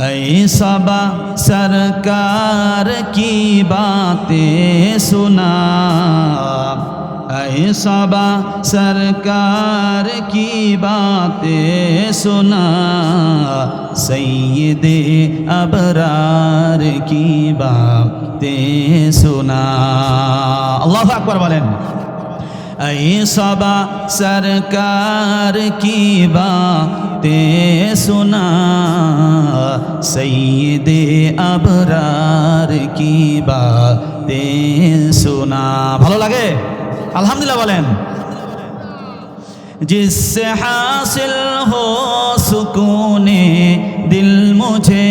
ऐ सबा सरकार की बातें सुना ऐ सबा सरकार की बातें सुना सैयद अबरार की बातें सुना अल्लाह अकबर बोलें ऐ सबा सरकार की बातें सुना सैयद अबरार की बातें सुना ভালো লাগে আলহামদুলিল্লাহ বলেন जिससे हासिल हो सुकून दिल मुझे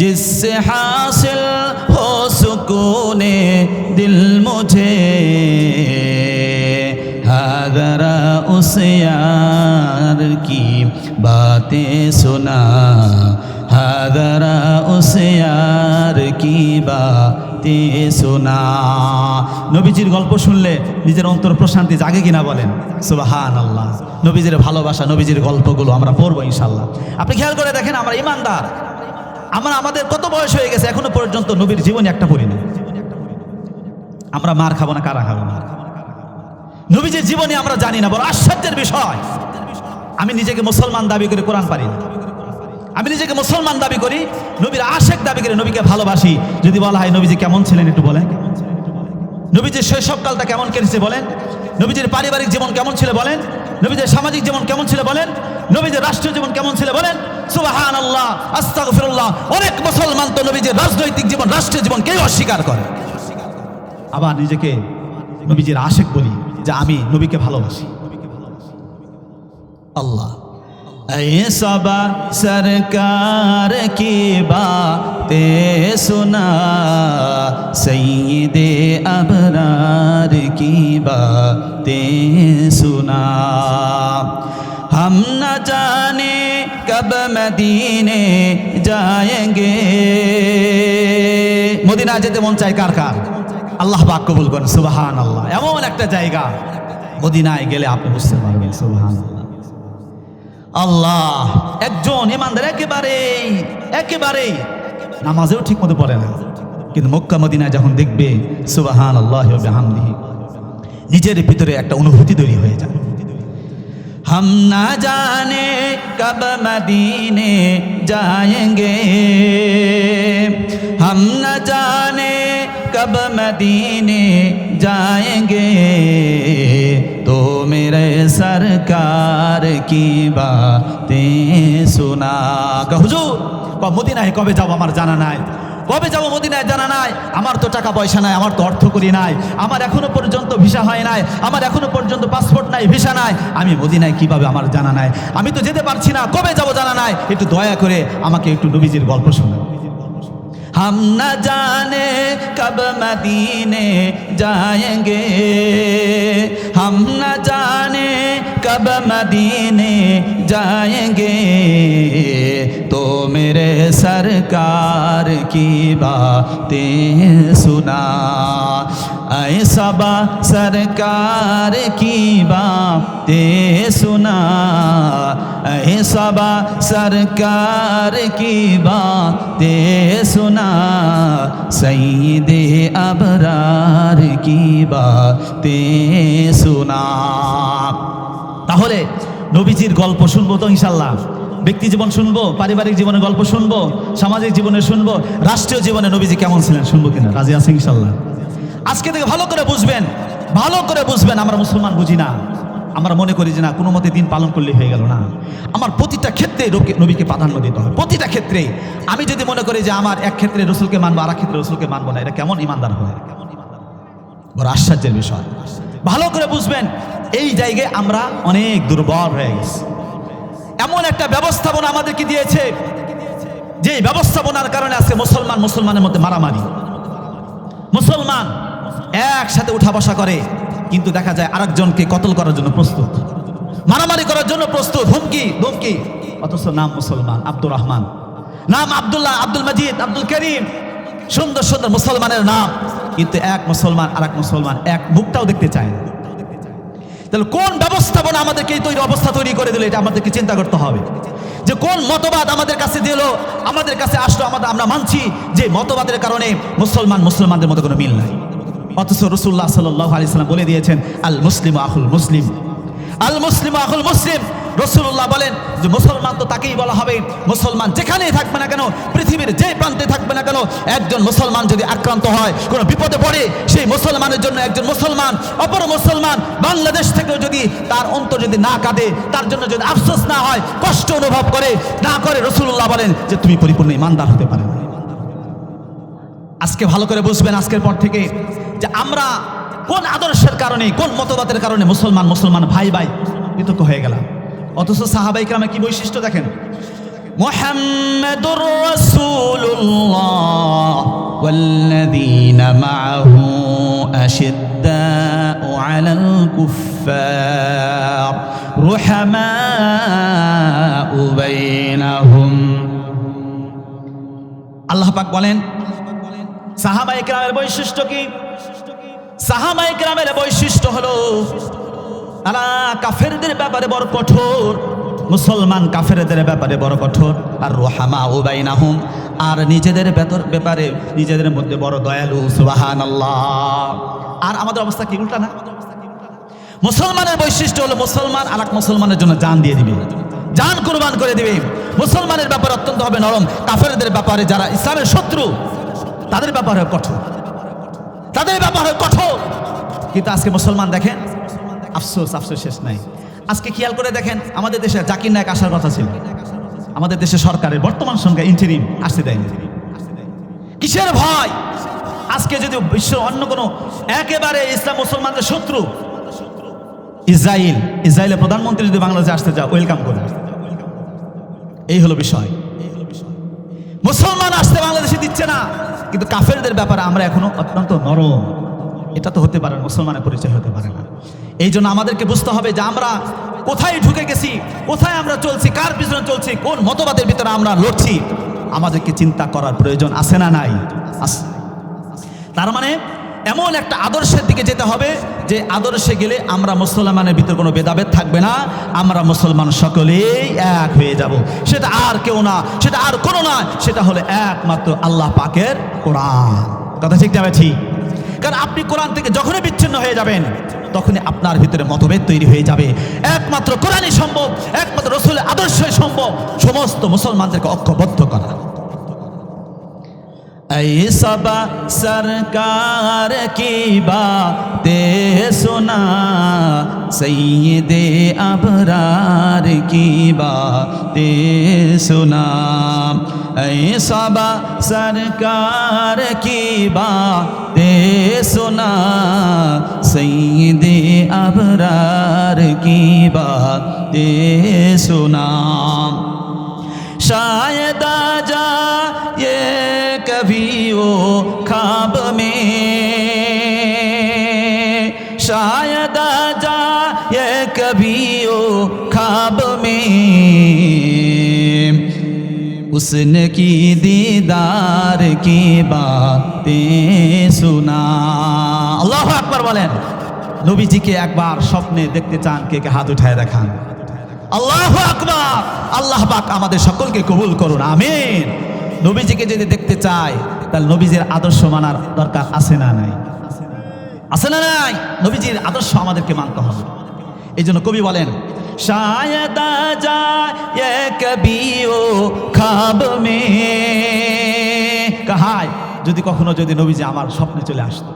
जिससे हासिल हो सुकून दिल मुझे हादरा उस यार की बातें सुना हादरा उस यार की बातें सुना নবীজির গল্প শুনলে নিজের অন্তর প্রশান্তি জাগে কিনা বলেন সুবাহান আল্লাহ নবীজির ভালোবাসা নবীজির গল্পগুলো আমরা পড়বো ইনশাল্লাহ আপনি খেয়াল করে দেখেন আমরা ইমানদার আমরা আমাদের কত বয়স হয়ে গেছে এখনো পর্যন্ত নবীর জীবনে একটা পড়ি না আমরা মার খাব না, কারা খাব না নবীজির জীবনে আমরা জানি না, বড় আশ্চর্যের বিষয়। আমি নিজেকে মুসলমান দাবি করে কোরআন পারি না। আমি নিজেকে মুসলমান দাবি করি, নবীর আশেক দাবি করে নবীকে ভালোবাসি। যদি বলা হয়, নবীজি কেমন ছিলেন একটু বলেন। নবীজির শৈশবকালটা কেমন কেটেছে বলেন। নবীজির পারিবারিক জীবন কেমন ছিল বলেন। নবীজির সামাজিক জীবন কেমন ছিল বলেন। নবীজির রাষ্ট্রীয় জীবন কেমন ছিল বলেন। সুবাহান আল্লাহ আস্তাগফিরুল্লাহ। অনেক মুসলমান তো নবীজির রাজনৈতিক জীবন, রাষ্ট্রীয় জীবন কেউ অস্বীকার করে। আবার নিজেকে নবীজির আশেক বলি, যে আমি নবীকে ভালোবাসি। আল্লাহ। সবা সরকার কি বাতে সুনা সঈদে আবরার কি বাতে সোনা হম না জানে কব মদিনে যায়গে মোদিনা যেতে মন চায় কার কার? আল্লাহ পাক কবুল করেন সুবাহান আল্লাহ এমন একটা জায়গা, মদিনায় গেলে আপনি বুঝতে পারবেন সুবাহান আল্লাহ আল্লাহ একজন ইমানদার একেবারে একেবারে নামাজেও ঠিক মতো পড়ে না। কিন্তু মক্কা, মদিনায় যখন দেখবে সুবাহান আল্লাহ হামদিহি নিজের ভিতরে একটা অনুভূতি তৈরি হয়ে যায়। हम ना जाने कब मदीने जाएंगे हम न जाने कब मदीने जाएंगे तो मेरे सरकार की बातें सुना হুজুর মদিনায় কবে যাবো আমার জানা নাই কবে যাব মদিনায় জানা নাই? আমার তো টাকা পয়সা নাই, আমার তো অর্থ করি নাই, আমার এখনও পর্যন্ত ভিসা হয় নাই, আমার এখনও পর্যন্ত পাসপোর্ট নাই, ভিসা নাই। আমি মদিনায় কীভাবে আমার জানা নাই? আমি তো যেতে পারছি না, কবে যাব জানা নাই? একটু দয়া করে আমাকে একটু নবীজির গল্প শোনাও हम न जाने कब मदीने जाएँगे। हम न जाने कब मदीने जाएँगे। तो मेरे सरकार की बातें सुना। ऐसा बा सरकार की बातें सुना ऐसा बा सरकार की बातें सुना सईद अबरार की बातें सुना তাহলে নবীজির গল্প শুনবো তো ইনশাল্লাহ ব্যক্তি জীবন শুনবো পারিবারিক জীবনের গল্প শুনবো সামাজিক জীবনে শুনবো রাষ্ট্রীয় জীবনে নবীজি কেমন ছিলেন শুনবো কিনা রাজি আছে ইনশাল্লাহ আজকে থেকে ভালো করে বুঝবেন, ভালো করে বুঝবেন, আমরা মুসলমান বুঝি না। আমরা মনে করি যে না, কোনো মতে দিন পালন করলে হয়ে গেল না। আমার প্রতিটা ক্ষেত্রে নবীকে প্রাধান্য দিতে হয় প্রতিটা ক্ষেত্রে। আমি যদি মনে করি যে আমার এক ক্ষেত্রে রসুলকে মানবো আর এক ক্ষেত্রে রসুলকে মানবো না, এটা কেমন ইমানদার হয়? বড় আশ্চর্যের বিষয়। ভালো করে বুঝবেন, এই জায়গায় আমরা অনেক দুর্বল হয়ে গেছি। এমন একটা ব্যবস্থাপনা আমাদেরকে দিয়েছে যে ব্যবস্থাপনার কারণে আজকে মুসলমান মুসলমানের মধ্যে মারামারি। মুসলমান একসাথে উঠা বসা করে, কিন্তু দেখা যায় আরেকজনকে কতল করার জন্য প্রস্তুত। মারামারি করার জন্য প্রস্তুত। হুমকি, ধুমকি। অথচ নাম মুসলমান, আব্দুর রহমান। নাম আব্দুল্লাহ, আব্দুল মজিদ, আব্দুল করিম। সুন্দর সুন্দর মুসলমানের নাম। কিন্তু এক মুসলমান আর এক মুসলমান, এক মুখটাও দেখতে চায় না। তাহলে কোন ব্যবস্থাপনা আমাদেরকে তৈরি অবস্থা তৈরি করে দিল, এটা আমাদেরকে চিন্তা করতে হবে। যে কোন মতবাদ আমাদের কাছে দিল, আমাদের কাছে আসলো, আমাদের আমরা মানছি যে মতবাদের কারণে মুসলমান মুসলমানদের মধ্যে কোনো মিল নাই। অথচ রসুল্লাহ সাল্লাহ আলি সাল্লাম বলে দিয়েছেন, আল মুসলিম আহুল মুসলিম। আল মুসলিম আহুল মুসলিম। রসুল্লাহ বলেন যে মুসলমান তো তাকেই বলা হবে। মুসলমান যেখানেই থাকবে না কেন, পৃথিবীর যে প্রান্তে থাকবে না কেন, একজন মুসলমান যদি আক্রান্ত হয়, কোনো বিপদে পড়ে, সেই মুসলমানের জন্য একজন মুসলমান, অপর মুসলমান বাংলাদেশ থেকেও যদি তার অন্তর যদি না কাঁদে, তার জন্য যদি আফসোস না হয়, কষ্ট অনুভব করে, না করে রসুল্লাহ বলেন যে তুমি পরিপূর্ণ ইমানদার হতে পারে। আজকে ভালো করে বুঝবেন আজকের পর থেকে যে আমরা কোন আদর্শের কারণে, কোন মতবাদের কারণে মুসলমান মুসলমান ভাই ভাই বিতর্ক হয়ে গেলাম। অথচ সাহাবাই গ্রামে কি বৈশিষ্ট্য দেখেন মোহাম্মদুর রাসূলুল্লাহ والذين معه أشداء على الكفار رحماء بينهم আল্লাহ পাক বলেন সাহাবাই গ্রামের বৈশিষ্ট্য কি সাহাবাই গ্রামের বৈশিষ্ট্য হলো তারা কাফেরদের ব্যাপারে বড় কঠোর, মুসলমান কাফেরদের ব্যাপারে বড় কঠোর। আর রোহামা ও বাইনাহুম, আর নিজেদের বেতর ব্যাপারে নিজেদের মধ্যে বড় দয়ালু সুবাহান আর আমাদের অবস্থা কি উল্টা না? মুসলমানের বৈশিষ্ট্য হলো মুসলমান আর মুসলমানের জন্য জান দিয়ে দিবে। জান কুরবান করে দিবে। মুসলমানের ব্যাপারে অত্যন্ত হবে নরম। কাফেরদের ব্যাপারে যারা ইসলামের শত্রু, তাদের ব্যাপারে কঠোর। তাদের ব্যাপারে কঠোর। কিন্তু আজকে মুসলমান দেখেন আফসোস আফসোস শেষ নাই। আজকে খেয়াল করে দেখেন, আমাদের দেশে জাকির নায়ক আসার কথা ছিল। আমাদের দেশে সরকারের বর্তমান সংখ্যা ইন্টারিম আসতে দেয়নি। কিসের ভয়? আজকে যদি বিশ্ব অন্য কোনো একেবারে ইসলাম মুসলমানদের শত্রু ইসরায়েল ইসরায়েলের প্রধানমন্ত্রী যদি বাংলাদেশে আসতে চাও ওয়েলকাম করবে এই হলো বিষয়। মুসলমান আসতে বাংলাদেশে দিচ্ছে না। কিন্তু কাফেরদের ব্যাপারে আমরা এখনও অত্যন্ত নরম। এটা তো হতে পারে মুসলমানের পরিচয় হতে পারে না। এই জন্য আমাদেরকে বুঝতে হবে যে আমরা কোথায় ঢুকে গেছি, কোথায় আমরা চলছি, কার পিছনে চলছি, কোন মতবাদের ভিতরে আমরা লড়ছি, আমাদেরকে চিন্তা করার প্রয়োজন আছে না নাই? তার মানে এমন একটা আদর্শের দিকে যেতে হবে যে আদর্শে গেলে আমরা মুসলমানের ভিতর কোনো ভেদাভেদ থাকবে না, আমরা মুসলমান সকলেই এক হয়ে যাব। সেটা আর কেউ না, সেটা আর কোনো না, সেটা হলো একমাত্র আল্লাহ পাকের কোরআন। কথা ঠিক যাবে ঠিক। কারণ আপনি কোরআন থেকে যখনই বিচ্ছিন্ন হয়ে যাবেন তখনই আপনার ভিতরে মতভেদ তৈরি হয়ে যাবে একমাত্র কোরআনই সম্ভব একমাত্র রসুলের আদর্শই সম্ভব সমস্ত মুসলমানদেরকে ঐক্যবদ্ধ করা ऐ सबा सरकार की बातें सुना सैयदे अबरार की बातें सुना ऐ सबा सरकार की बातें सुना सैयदे अबरार की बातें सुना शायद आ जाए कभी वो उसने की दीदार की बातें सुना আল্লাহ আকবার বলেন নবীজিকে একবার স্বপ্নে দেখতে চান কে কে হাত উঠায় দেখান আল্লাহ আকবার আল্লাহ পাক আমাদের সকলকে কবুল করুন আমিন নবীজিকে যদি দেখতে চাই তাহলে নবীজির আদর্শ মানার দরকার আছে না নাই আছে না নাই নবীজির আদর্শ আমাদেরকে মানতে হবে এই জন্য কবি বলেন শায়দ আ জায়ে কবি ও খাব মে কাহায় যদি কখনো যদি নবীজি আমার স্বপ্নে চলে আসতো।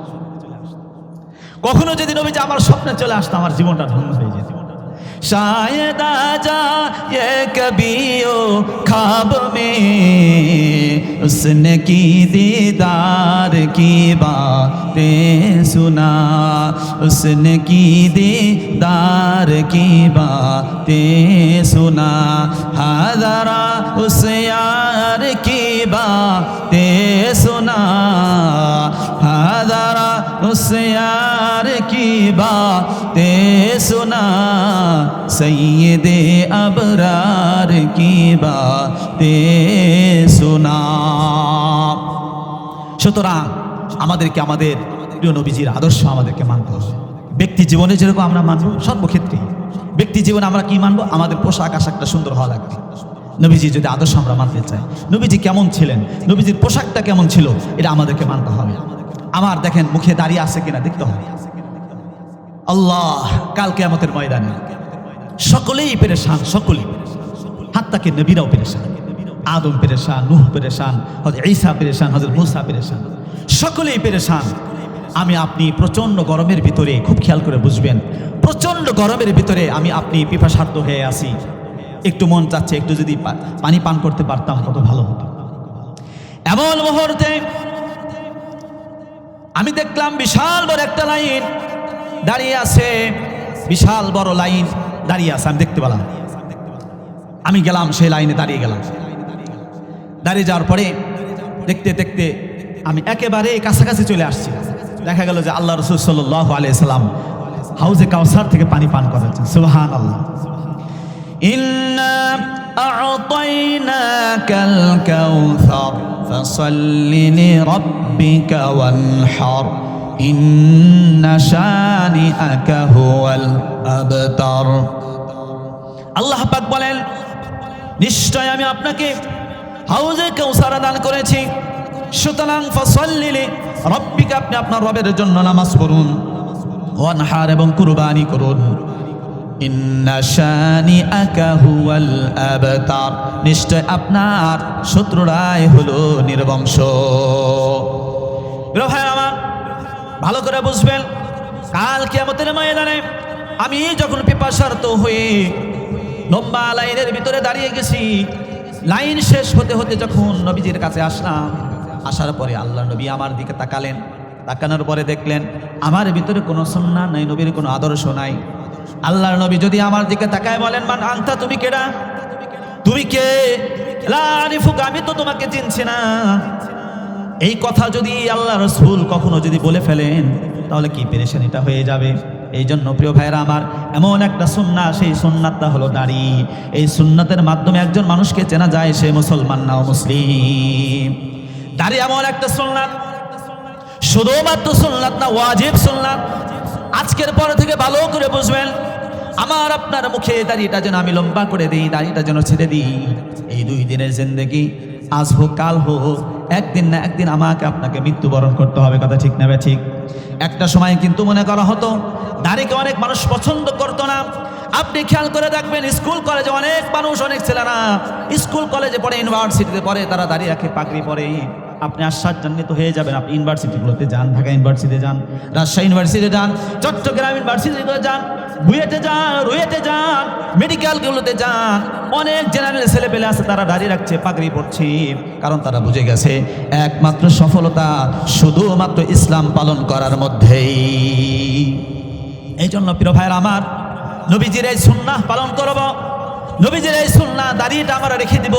কখনো যদি নবীজি আমার স্বপ্নে চলে আসতো, আমার জীবনটা ধন্য হয়ে যেত। शायद आ जाए कभी ओ खाब में। उसने की दीदार की बातें सुना। उसने की दीदार की बातें सुना। हाजरा उस यार की बातें सुना। हाजरा उस यार की बातें सुना सैयद अबरार की बातें सुना সুতরাং আমাদেরকে আমাদের প্রিয় নবীজির আদর্শ আমাদেরকে মানতে হবে ব্যক্তি জীবনে যেরকম আমরা মানব সর্বক্ষেত্রে ব্যক্তি জীবনে আমরা কি মানবো আমাদের পোশাক আশাকটা সুন্দর হওয়া লাগবে নবীজি যদি আদর্শ আমরা মানতে চাই নবীজি কেমন ছিলেন নবীজির পোশাকটা কেমন ছিল এটা আমাদেরকে মানতে হবে আমার দেখেন মুখে দাঁড়িয়ে আছে কিনা দেখতে হবে আল্লাহ, কাল কেয়ামতের ময়দানে। সকলেই পেরেশান, সকলেই হাত্তাকে নবীরাও পেরেশান। আদম পেরেশান, নুহ পেরেশান হজরত ঈসা পেরেশান হজরত মুসা পেরেশান। সকলেই পেরেশান। আমি আপনি প্রচণ্ড গরমের ভিতরে, খুব খেয়াল করে বুঝবেন, প্রচণ্ড গরমের ভিতরে আমি আপনি পিপাসার্থ হয়ে আসি একটু মন চাচ্ছে, একটু যদি পানি পান করতে পারতাম কত ভালো হতো। এমন মুহূর্তে আমি দেখলাম বিশাল বড় একটা লাইন দাঁড়িয়ে আছে বিশাল বড় লাইন দাঁড়িয়ে আছে আমি দেখতে পেলাম আমি গেলাম সেই লাইনে দাঁড়িয়ে গেলাম দাঁড়িয়ে যাওয়ার পরে দেখতে দেখতে আমি একেবারে কাছাকাছি চলে আসছি দেখা গেল যে আল্লাহ রসুল সাল্লাহ আলিয়াল্লাম হাউজে কাউসার থেকে পানি পান করাচ্ছেন সুবাহান আল্লাহ إنا أعطيناك الكوثر فصل لربك وانحر ইন্না শানিআকা হুয়াল আবতার। আল্লাহ পাক বলেন, নিশ্চয় আমি আপনাকে হাউজে কাউসারা দান করেছি। সুতরাং ফসল্লিলে রব্বিকে, আপনি আপনার রবের জন্য নামাজ পড়ুন, ওয়ানহার এবং কুরবানি করুন। নিশ্চয় আপনার শত্রুরাই হলো নির্বংশ। ভাই আমার ভালো করে বুঝবেন, কাল কিয়ামতের ময়দানে আমি যখন পিপাসার্ত হয়ে লম্বা লাইনের ভিতরে দাঁড়িয়ে গেছি, লাইন শেষ হতে হতে যখন নবীজির কাছে আসলাম, আসার পরে আল্লাহ নবী আমার দিকে তাকালেন, তাকানোর পরে দেখলেন, আমার ভিতরে কোনো সন্না নাই, নবীর কোনো আদর্শ নাই। আল্লাহর নবী যদি আমার দিকে তাকায় বলেন, মান আন্তা, তুমি কেডা? তুমি কে? আমি তো তোমাকে চিনছি না। এই কথা যদি আল্লাহ রসুল কখনো যদি বলে ফেলেন, তাহলে কি পেরেশানিটা হয়ে যাবে? এই জন্য প্রিয় ভাইরা আমার, এমন একটা সুন্না, সেই সুন্নাতটা হলো দাড়ি। এই সুন্নাতের মাধ্যমে একজন মানুষকে চেনা যায়, সে মুসলমান না মুসলিম। দাড়ি এমন একটা সুন্নাত, শুধুমাত্র সুন্নাত না, ওয়াজিব সুন্নাত। আজকের পর থেকে ভালো করে বুঝবেন, আমার আপনার মুখে দাড়িটা যেন আমি লম্বা করে দিই, দাড়িটা যেন ছেড়ে দিই। এই দুই দিনের জিন্দগি আজ হোক, কাল হোক একদিন না একদিন আমাকে আপনাকে মৃত্যুবরণ করতে হবে, কথা ঠিক নেবে ঠিক? একটা সময় কিন্তু মনে করা হতো, দাড়িকে অনেক মানুষ পছন্দ করতো না। আপনি খেয়াল করে দেখবেন, স্কুল কলেজে অনেক মানুষ, অনেক ছেলেরা স্কুল কলেজে পড়ে, ইউনিভার্সিটিতে পড়ে, তারা দাঁড়িয়ে রাখে পাগড়ি পরে। আপনি আশ্চর্যান্বিত হয়ে যাবেন, আপনি ইউনিভার্সিটিগুলোতে যান, ঢাকা ইউনিভার্সিটিতে যান, রাজশাহী ইউনিভার্সিটিতে যান, চট্টগ্রাম ইউনিভার্সিটিতে যান বুয়েটে যান রুয়েটে যান মেডিকেলগুলোতে যান অনেক জেনারেল ছেলেপেলে আছে, তারা দাঁড়িয়ে রাখছে, পাগড়ি পড়ছে কারণ তারা বুঝে গেছে, একমাত্র সফলতা শুধুমাত্র ইসলাম পালন করার মধ্যেই। এই জন্য প্রিয় ভাইয়ের আমার, নবীজির এই সুন্নাহ পালন করব। নবীজির এই সুন্নাহ দাঁড়িয়েটা আমরা রেখে দিব।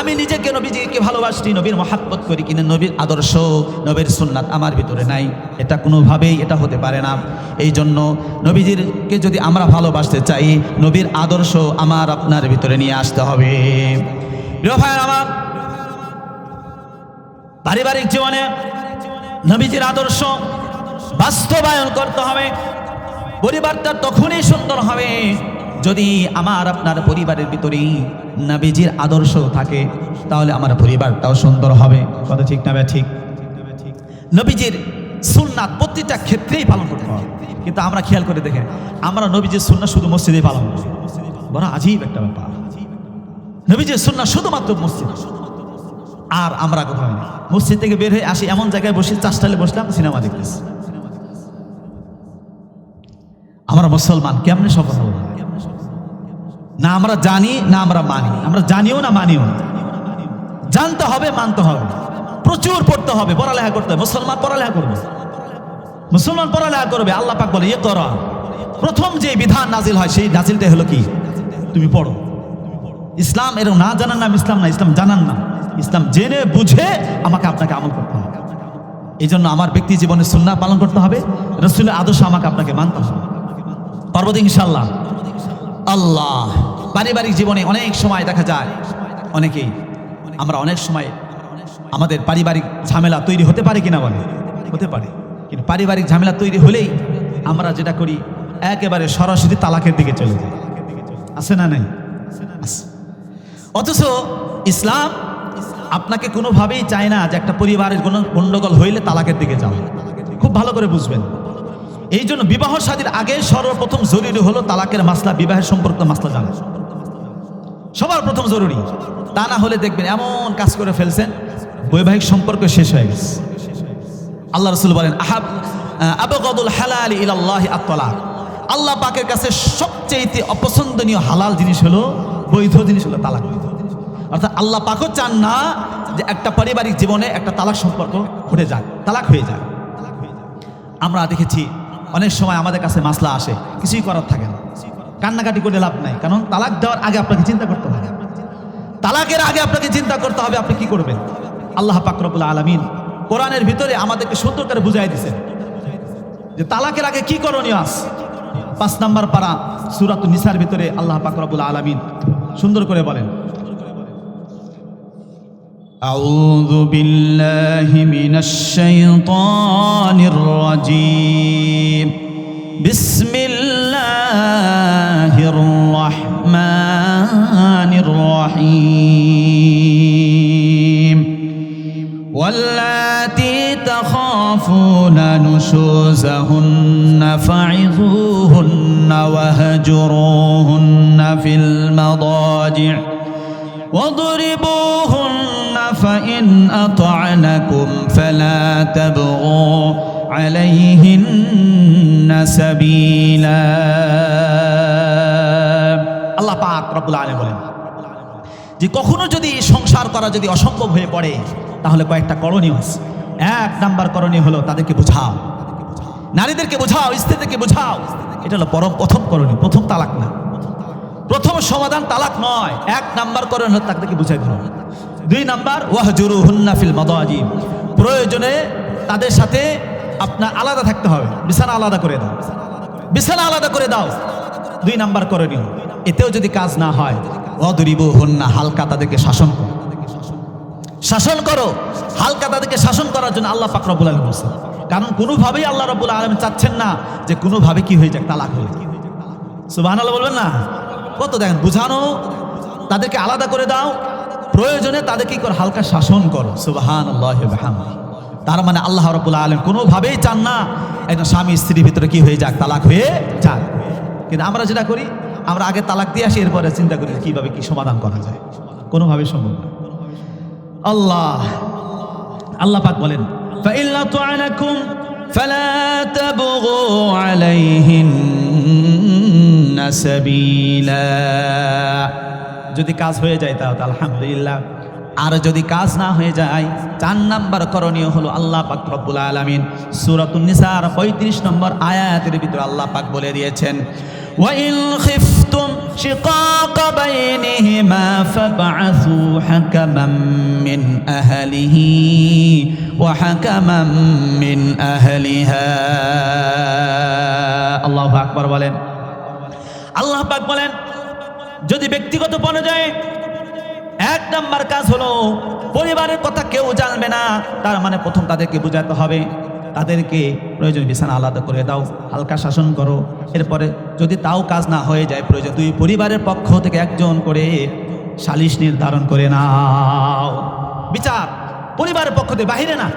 আমি নিজেকে নবীজিকে ভালোবাসি, নবীর মহাব্বত করি, কিন্তু নবীর আদর্শ, নবীর সুন্নাত আমার ভিতরে নাই। এটা কোনোভাবেই এটা হতে পারে না। এই জন্য নবীজিরকে যদি আমরা ভালোবাসতে চাই, নবীর আদর্শ আমার আপনার ভিতরে নিয়ে আসতে হবে। আমার, পারিবারিক জীবনে নবীজির আদর্শ বাস্তবায়ন করতে হবে। পরিবারটা তখনই সুন্দর হবে যদি আমার আপনার পরিবারের ভিতরে নবীজির আদর্শ থাকে, তাহলে আমার পরিবারটাও সুন্দর হবে। কথা ঠিক না ঠিক নবীজির সুন্নাত প্রতিটা ক্ষেত্রেই পালন করতে হবে কিন্তু আমরা খেয়াল করে দেখেন, আমরা নবীজির সুন্নাত শুধু মসজিদে পালন করি। বড় আজীব একটা ব্যাপার। নবীজির সুন্নাত শুধুমাত্র মসজিদ। আর আমরা কোথাও মসজিদ থেকে বের হয়ে আসি, এমন জায়গায় বসে চাষটালে বসলাম, সিনেমা দেখতেছি। আমরা মুসলমান, কেমনে সফল হব? না আমরা জানি, না আমরা মানি। আমরা জানিও না মানিও না। জানতে হবে, মানতে হবে। প্রচুর পড়তে হবে, পড়ালেখা করতে হবে। মুসলমান পড়ালেখা করবে। মুসলমান পড়ালেখা করবে, আল্লাহ পাক বলে ইয়ে করা। প্রথম যে বিধান নাজিল হয়, সেই নাজিলটা হলো কি? তুমি পড়ো। ইসলাম এরকম না জানার নাম ইসলাম না, ইসলাম জানার নাম। ইসলাম জেনে বুঝে আমাকে আপনাকে আমল করতে হবে। এই জন্য আমার ব্যক্তি জীবনে সুন্নাহ পালন করতে হবে। রসুলের আদর্শ আমাকে আপনাকে মানতে হবে। পারব তো ইনশাল্লাহ আল্লাহ। পারিবারিক জীবনে অনেক সময় দেখা যায়, অনেকেই, আমরা অনেক সময় আমাদের পারিবারিক ঝামেলা তৈরি হতে পারে কিনা বলে? হতে পারে। কিন্তু পারিবারিক ঝামেলা তৈরি হলেই আমরা যেটা করি, একেবারে সরাসরি তালাকের দিকে চলে যাই। আছে না নাই? অথচ ইসলাম আপনাকে কোনোভাবেই চায় না যে একটা পরিবারের কোনো গণ্ডগোল হইলে তালাকের দিকে যাও খুব ভালো করে বুঝবেন। এই জন্য বিবাহ সাদীর আগে সর্বপ্রথম জরুরি হলো তালাকের মাসলা, বিবাহের সম্পর্কিত মাসলা জানা। সবার প্রথম জরুরি। তা না হলে দেখবেন এমন কাজ করে ফেলছেন, বৈবাহিক সম্পর্ক শেষ হয়ে গেছে। আল্লাহ রসুল বলেন, আহাব আবগদুল হালাল ইলাল্লাহ আত্তলাক। আল্লাহ পাকের কাছে সবচেয়ে অপছন্দনীয় হালাল জিনিস হলো, বৈধ জিনিস হলো তালাক। অর্থাৎ আল্লাহ পাকও চান না যে একটা পারিবারিক জীবনে একটা তালাক সম্পর্ক ঘটে যাক, তালাক হয়ে যায় আমরা দেখেছি অনেক সময় আমাদের কাছে মাসলা আসে, কিছুই করার থাকে না। কান্নাকাটি করে লাভ নাই, কারণ তালাক দেওয়ার আগে আপনাকে চিন্তা করতে হবে। তালাকের আগে আপনাকে চিন্তা করতে হবে আপনি কি করবেন। আল্লাহ পাকরবুল আলমিন কোরআনের ভিতরে আমাদেরকে সুন্দর করে বুঝাই দিছেন যে তালাকের আগে কি করণীয় আস পাঁচ নাম্বার পারা সুরাত নিসার ভিতরে আল্লাহ পাকরবুল আলমিন সুন্দর করে বলেন أعوذ بالله من الشيطان الرجيم. بسم الله الرحمن الرحيم. واللاتي تخافون نشوزهن فعظوهن وهجروهن في المضاجع واضربوهن فإن أطعنكم فلا تبغوا عليهن سبيلا আল্লাহ পাক রব্বুল আলামিন বলেন যে কখনো যদি সংসার করা যদি অসম্ভব হয়ে পড়ে তাহলে কয়েকটা করণীয় আছে এক নাম্বার করণীয় হলো তাদেরকে বোঝাও নারীদেরকে বোঝাও স্ত্রীদেরকে বোঝাও এটা হলো পরম প্রথম করণীয় প্রথম তালাক না প্রথম সমাধান তালাক নয় এক নাম্বার করেন হলো তাদেরকে বুঝাই দিল দুই নাম্বার ওয়াহজুরু হুন্নাফিল মদাজিম প্রয়োজনে তাদের সাথে আপনার আলাদা থাকতে হবে। বিছানা আলাদা করে দাও। বিছানা আলাদা করে দাও। দুই নাম্বার করণীয়, এতেও যদি কাজ না হয় অদরিব হন্না হালকা তাদেরকে শাসন করো। শাসন করো, হালকা তাদেরকে শাসন করার জন্য আল্লাহ পাক রব্বুল আলম বলছেন। কারণ কোনোভাবেই আল্লাহ রব্বুল আলম চাচ্ছেন না যে কোনোভাবে কি হয়ে যাক, তালাক হয়ে সুবাহ আল্লাহ বলবেন না? কত দেখেন, বুঝানো, তাদেরকে আলাদা করে দাও প্রয়োজনে তাদেরকে কি করো হালকা শাসন করো সুবাহান আল্লাহ তার মানে আল্লাহ রব্বুল আলম কোনোভাবেই চান না একজন স্বামী স্ত্রীর ভিতরে কি হয়ে যাক তালাক হয়ে যাক কিন্তু আমরা যেটা করি আমরা আগে তালাক দিয়ে আসি এরপরে চিন্তা করি কিভাবে কি সমাধান করা যায় কোনোভাবে সম্ভব না আল্লাহ আল্লাহ পাক বলেন فإن أطعنكم فلا تبغوا عليهن سبيلا যদি কাজ হয়ে যায় তাহলে আলহামদুলিল্লাহ আর যদি কাজ না হয়ে যায় চার নাম্বার করণীয় হলো আল্লাহ পাক রব্বুল আলামিন সূরাতুন নিসার 35 নম্বর আয়াতের ভিতরে আল্লাহ পাক বলে দিয়েছেন وإن خفتم شقاق بينهما فابعثوا حكما من أهله وحكما من أهلها الله أكبر বলেন আল্লাহ পাক বলেন যদি ব্যক্তিগত পর্যায়ে এক নাম্বার কাজ হলো পরিবারের কথা কেউ জানবে না, তার মানে প্রথম তাদেরকে বোঝাতে হবে, তাদেরকে প্রয়োজন বিছানা আলাদা করে দাও, হালকা শাসন করো। এরপরে যদি তাও কাজ না হয়ে যায়, প্রয়োজন দুই পরিবারের পক্ষ থেকে একজন করে সালিশ নির্ধারণ করে নাও। বিচার পরিবারের পক্ষ থেকে বাহিরে না,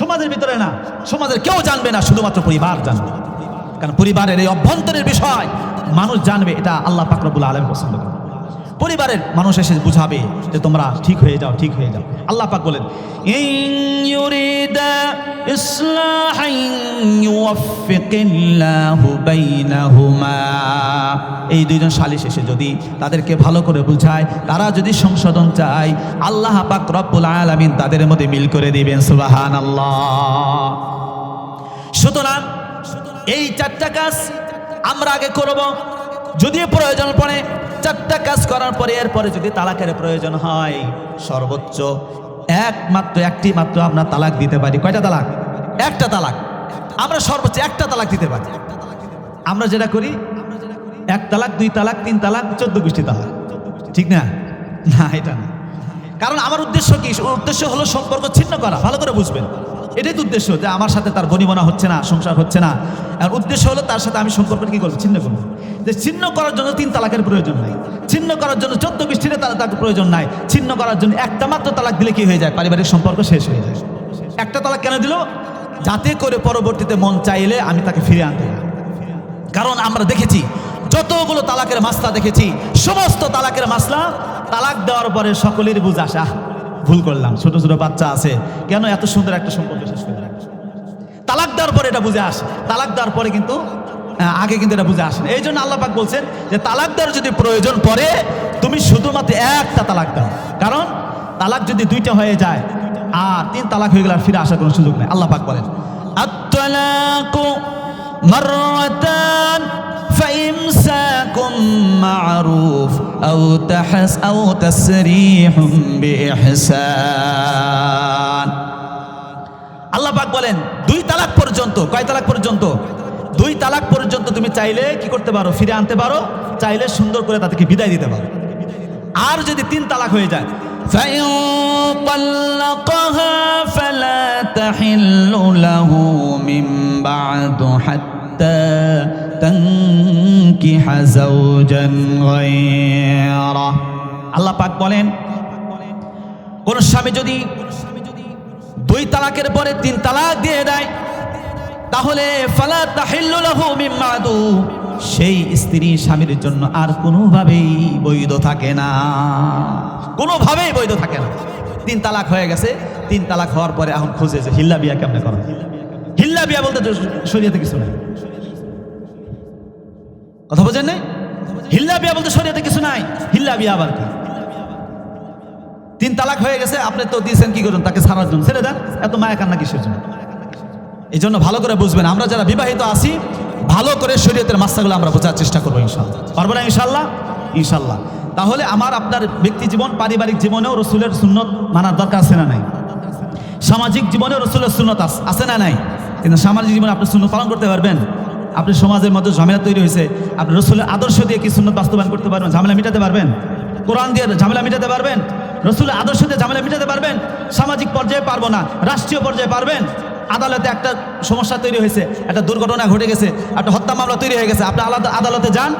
সমাজের ভিতরে না, সমাজের কেউ জানবে না, শুধুমাত্র পরিবার জানবে। কারণ পরিবারের এই অভ্যন্তরের বিষয়, মানুষ জানবে এটা আল্লাহ পাকরবুল আলম পছন্দ করে। পরিবারের মানুষ এসে বুঝাবে যে তোমরা ঠিক হয়ে যাও, ঠিক হয়ে যাও। আল্লাহ পাক বলেন এই দুইজন সালিশ এসে যদি তাদেরকে ভালো করে বুঝায়, তারা যদি সংশোধন চায়, আল্লাহ পাক রব্বুল আলামিন তাদের মধ্যে মিল করে দিবেন সুবাহান আল্লাহ সুতরাং এই চারটা কাজ আমরা আগে করব। যদিও প্রয়োজন পড়ে, চারটা কাজ করার পরে এরপরে যদি তালাকের প্রয়োজন হয়, সর্বোচ্চ একমাত্র একটি মাত্র আমরা তালাক দিতে পারি। কয়টা তালাক? একটা তালাক। আমরা সর্বোচ্চ একটা তালাক দিতে পারি। আমরা যেটা করি, এক তালাক, দুই তালাক, তিন তালাক, চোদ্দ গোষ্ঠী তালাক। ঠিক না? না, এটা না। কারণ আমার উদ্দেশ্য কি? উদ্দেশ্য হলো সম্পর্ক ছিন্ন করা। ভালো করে বুঝবেন। এটাই তো উদ্দেশ্য যে আমার সাথে তার বনিবনা হচ্ছে না, সংসার হচ্ছে না। আর উদ্দেশ্য হলো তার সাথে আমি সম্পর্কটা কি করব? ছিন্ন করব। যে ছিন্ন করার জন্য তিন তালাকের প্রয়োজন নাই। ছিন্ন করার জন্য চোদ্দ গোষ্ঠীর তালাক প্রয়োজন নাই। ছিন্ন করার জন্য একটা মাত্র তালাক দিলে কি হয়ে যায়? পারিবারিক সম্পর্ক শেষ হয়ে যায়। একটা তালাক কেন দিল? যাতে করে পরবর্তীতে মন চাইলে আমি তাকে ফিরে আনতে। কারণ আমরা দেখেছি, যতগুলো তালাকের মাসলা দেখেছি, সমস্ত তালাকের মাসলা তালাক দেওয়ার পরে সকলের বুঝ আসা। ভুল করলাম, ছোট ছোট বাচ্চা আছে। কেন এত সুন্দর একটা সম্পর্ক শেষ করে তালাক দেওয়ার পরে এটা বুঝে আসে। তালাক দেওয়ার পরে কিন্তু আগে কিন্তু এটা বুঝে আসে এই জন্য আল্লাহ পাক বলছেন যে, তালাক দেওয়ার যদি প্রয়োজন পড়ে, তুমি শুধুমাত্র একটা তালাক দাও। কারণ, তালাক যদি দুইটা হয়ে যায়, আর তিন তালাক হয়ে গেলে আর ফিরে আসার কোনো সুযোগ নেই। আল্লাহ পাক বলেন মাররাতান فإمساك معروف أو تحس أو تسريح بإحسان আল্লাহ পাক বলেন দুই তালাক পর্যন্ত কয় তালাক পর্যন্ত দুই তালাক পর্যন্ত তুমি চাইলে কি করতে পারো ফিরে আনতে পারো চাইলে সুন্দর করে তাদেরকে বিদায় দিতে পারো আর যদি তিন তালাক হয়ে যায় فإن طلقها فلا تحل له من بعد حتى تنكح زوجا غيره আল্লাহ পাক বলেন কোন স্বামী যদি দুই তালাকের পরে তিন তালাক দিয়ে দেয় তাহলে ফালা তাহিল্লু লাহু মিন বাদু সেই স্ত্রী স্বামীর জন্য আর কোনোভাবেই বৈধ থাকে না কোনোভাবেই বৈধ থাকে না তিন তালাক হয়ে গেছে তিন তালাক হওয়ার পরে এখন খুঁজে যে হিল্লা বিয়া কেমনে করা হিল্লা বিয়া বলতে তো শরীয়তে কিছু নাই কথা বোঝেন নাই হিল্লা বিয়া বলতে শরীয়তে কিছু নাই। হিল্লা বিয়া আবার কি? তিন তালাক হয়ে গেছে, আপনি তো দিয়েছেন কি করুন? তাকে ছাড়ার জন্য। ছেড়ে দেন, এত মায়া কান্না কিসের জন্য? এই জন্য ভালো করে বুঝবেন, আমরা যারা বিবাহিত আছি, ভালো করে শরীয়তের মাস্তাগুলো আমরা বোঝার চেষ্টা করব ইনশাল্লাহ পারব না ইনশাল্লাহ ইনশাল্লাহ তাহলে আমার, আপনার ব্যক্তি জীবন, পারিবারিক জীবনেও রসুলের সুন্নত মানার দরকার আছে না নাই? সামাজিক জীবনে রসুলের সুন্নত আছে না নাই? কিন্তু সামাজিক জীবনে আপনি সুন্নত পালন করতে পারবেন? আপনি সমাজের মধ্যে ঝামেলা তৈরি হয়েছে, আপনি রসুলের আদর্শ দিয়ে কি সুন্নত বাস্তবায়ন করতে পারবেন? ঝামেলা মিটাতে পারবেন? কোরআন দিয়ে ঝামেলা মিটাতে পারবেন? রসুলের আদর্শ দিয়ে ঝামেলা মিটাতে পারবেন? সামাজিক পর্যায়ে পারব না, রাষ্ট্রীয় পর্যায়ে পারবেন? আদালতে একটা সমস্যা তৈরি হয়েছে, একটা দুর্ঘটনা ঘটে গেছে, একটা হত্যা মামলা তৈরি হয়ে গেছে, আপনি আলাদা আদালতে যান,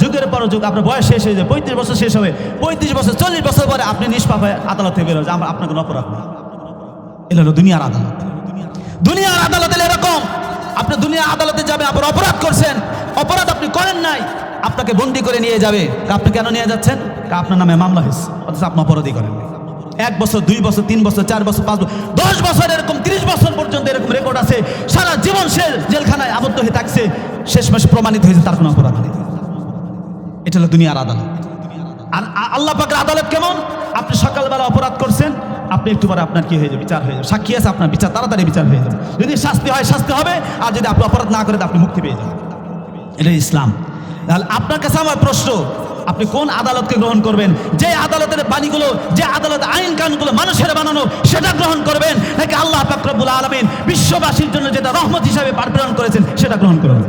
যুগের পর যুগ, আপনার বয়স শেষ হয়ে যায়, পঁয়ত্রিশ বছর শেষ হবে, পঁয়ত্রিশ বছর, চল্লিশ বছর পরে আপনি নিষ্পাপ হয়ে আদালত থেকে বেরোয় যে আমার আপনার কোনো অপরাধ নেই এটা হলো দুনিয়ার আদালত। দুনিয়ার আদালতে এরকম আপনি দুনিয়া আদালতে যাবে আপনার অপরাধ করছেন। অপরাধ আপনি করেন নাই, আপনাকে বন্দি করে নিয়ে যাবে। আপনি কেন নিয়ে যাচ্ছেন? আপনার নামে মামলা হয়েছে, অথচ আপনি অপরাধী করেন এক বছর, দুই বছর, তিন বছর, চার বছর, পাঁচ বছর, দশ বছর এরকম, তিরিশ বছর পর্যন্ত এরকম রেকর্ড আছে। সারা জীবন সে জেলখানায় আবদ্ধ হয়ে থাকছে শেষ মাসে প্রমাণিত হয়েছে তার কোনো অপরাধ নেই। এটা হলো দুনিয়ার আদালত। আর আল্লাহ পাকের আদালত কেমন? আপনি সকালবেলা অপরাধ করছেন, আপনি একটু পরে আপনার কি হয়ে যাবে? বিচার হয়ে যাবে। সাক্ষী আছে আপনার বিচার, তাড়াতাড়ি বিচার হয়ে যাবে। যদি শাস্তি হয়, শাস্তি হবে, আর যদি আপনি অপরাধ না করে আপনি মুক্তি পেয়ে যাবেন। এটা ইসলাম। তাহলে আপনার কাছে আমার প্রশ্ন, আপনি কোন আদালতকে গ্রহণ করবেন? যে আদালতের বাণীগুলো, যে আদালত আইন কানুনগুলো মানুষের বানানো, সেটা গ্রহণ করবেন, নাকি আল্লাহ ফাকরাবুল আলমিন বিশ্ববাসীর জন্য যেটা রহমত হিসাবে প্রেরণ করেছেন, সেটা গ্রহণ করবেন?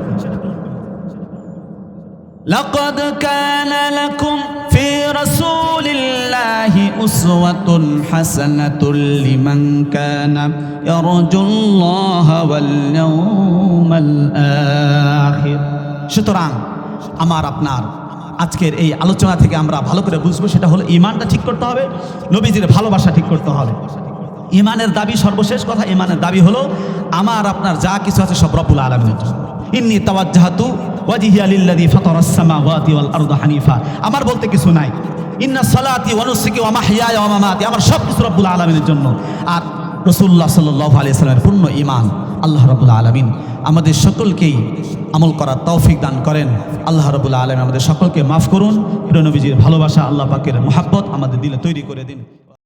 لقد كان لكم في رسول الله أسوة حسنة لمن كان يرجو الله واليوم الآخر সুতরাং আমার আপনার আজকের এই আলোচনা থেকে আমরা ভালো করে বুঝবো সেটা হলো ইমানটা ঠিক করতে হবে নবীজির ভালোবাসা ঠিক করতে হবে ইমানের দাবি সর্বশেষ কথা ইমানের দাবি হলো আমার আপনার যা কিছু আছে সব রব্বুল আলমিনের জন্য ইন্নি তাওয়াজ্জাহাতু আমার বলতে কিছু নাই। ইন্না সালাতি ওয়া নুসুকি ওয়া মাহইয়ায়া ওয়া মামাতি। আমার সব কিছু রব্বুল আলামিনের জন্য। আর রাসূলুল্লাহ সাল্লাল্লাহু আলাইহি সাল্লামের পূর্ণ ঈমান আল্লাহ রাব্বুল আলামিন আমাদের সকলকেই আমল করার তৌফিক দান করেন। আল্লাহ রাব্বুল আলামিন আমাদের সকলকে মাফ করুন। প্রিয় নবীজির ভালোবাসা, আল্লাহ পাকের মহাব্বত আমাদের দিলে তৈরি করে দিন।